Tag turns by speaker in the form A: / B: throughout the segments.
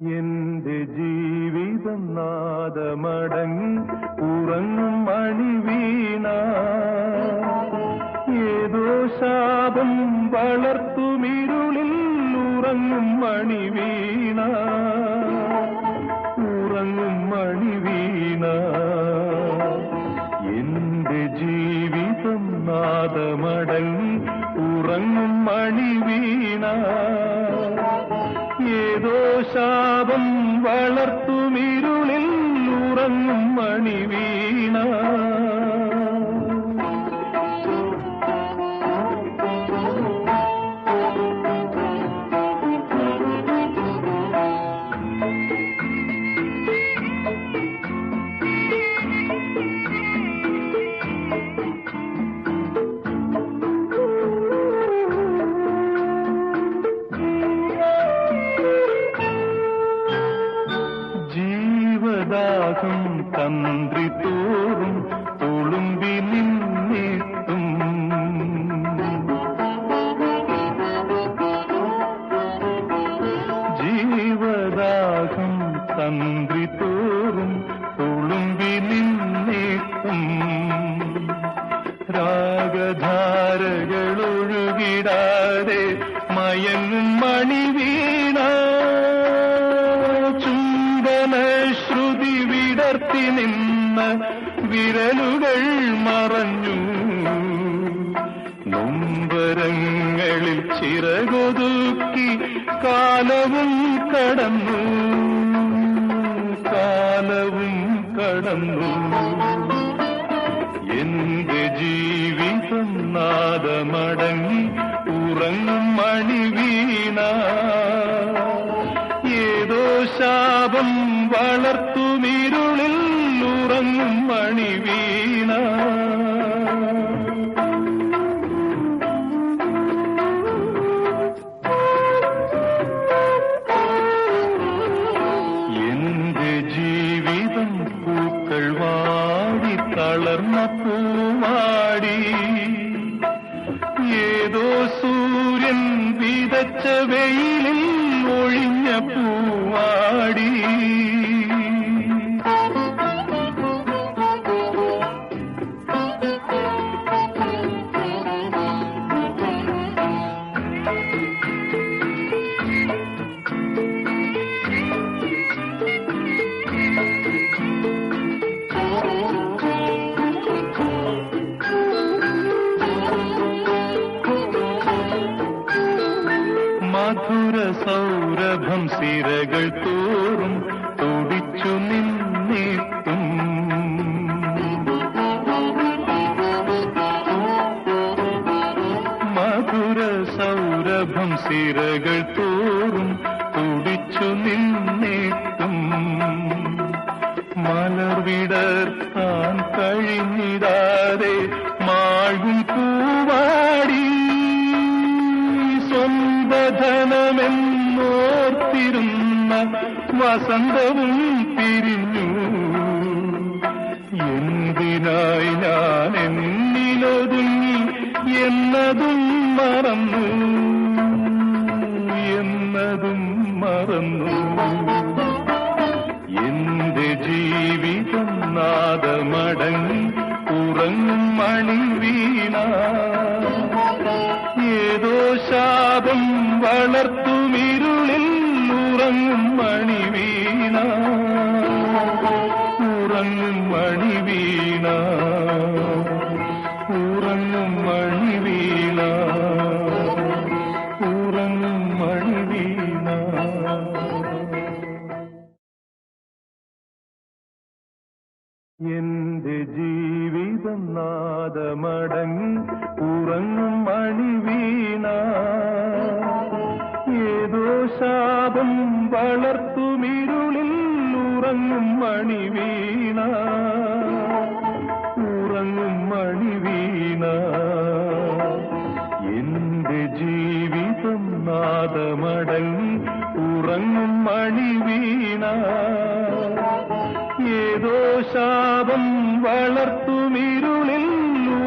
A: എന്റെ ജീവിതം നാദമടങ്ങി ഉറങ്ങും മണി വീണ. ഏതോ ശാപം വളർത്തുമിരുളിൽ ഉറങ്ങും മണി വീണ. ഉറങ്ങും മണി വീണ. എന്റെ ജീവിതം നാദമടങ്ങി ഉറങ്ങും മണി വീണ. ഏതോ ശാപം വളർത്തുമിരുളിൽ ഉറങ്ങും മണി തന്ത്രി തോറും തുളുമ്പി നിന്നിട്ടും. ജീവദാസം തന്ത്രി തോറും തുളുമ്പി നിന്നിട്ടും. രാഗധാരകളൊഴുകിടാതെ മയങ്ങും മണി വിടർത്തി നിന്ന വിരലുകൾ മറഞ്ഞു. നൊമ്പരങ്ങളിൽ ചിറകൊതുക്കി കാലവും കടന്നു. കാലവും കടന്നു. എന്റെ ജീവിതം നാദമടങ്ങി ഉറങ്ങും മണി വീണ. ഏതോ ശാപം വളർത്തുമിരുളിൽ മണി വീണ. എന്റെ ജീവിതം പൂക്കൾ വാടി തളർന്ന പൂവാടി ഏതോ സൂര്യൻ വിതച്ച വെയിലിൽ മധുര സൗരഭം സിരകൾ തോറും തുടിച്ചു നിന്നിട്ടും. മധുര സൗരഭം സിരകൾ തോറും തുടിച്ചു നിന്നിട്ടും. താൻ വിടർത്താൻ സ്വന്തധനമെന്നോർത്തിരുന്ന വസന്തവും പിരിഞ്ഞു. എന്തിനായി ഞാൻ എന്നിലൊതുങ്ങി എന്നതും മറന്നു? എന്നതും മറന്നു. എന്റെ ജീവിതം നാദമടങ്ങി ഉറങ്ങും മണി വീണ. ഏതോ ശാപം വളർത്തുമിരുളിൽ ഉറങ്ങും മണി വീണ ഉറങ്ങും മണി വീണ ഉറങ്ങും മണി വീണ ഉറങ്ങും മണി വീണ എന്റെ ജീവിതം നാദമടങ്ങി ഉറങ്ങും മണി ശാപം വളർത്തുമിരുളിൽ ഉറങ്ങും മണി വീണ. ഉറങ്ങും മണി വീണ. എന്റെ ജീവിതം നാദമടങ്ങി ഉറങ്ങും മണി വീണ. ഏതോ ശാപം വളർത്തുമിരുളിൽ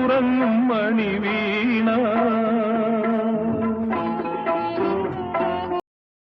A: ഉറങ്ങും മണി വീണ.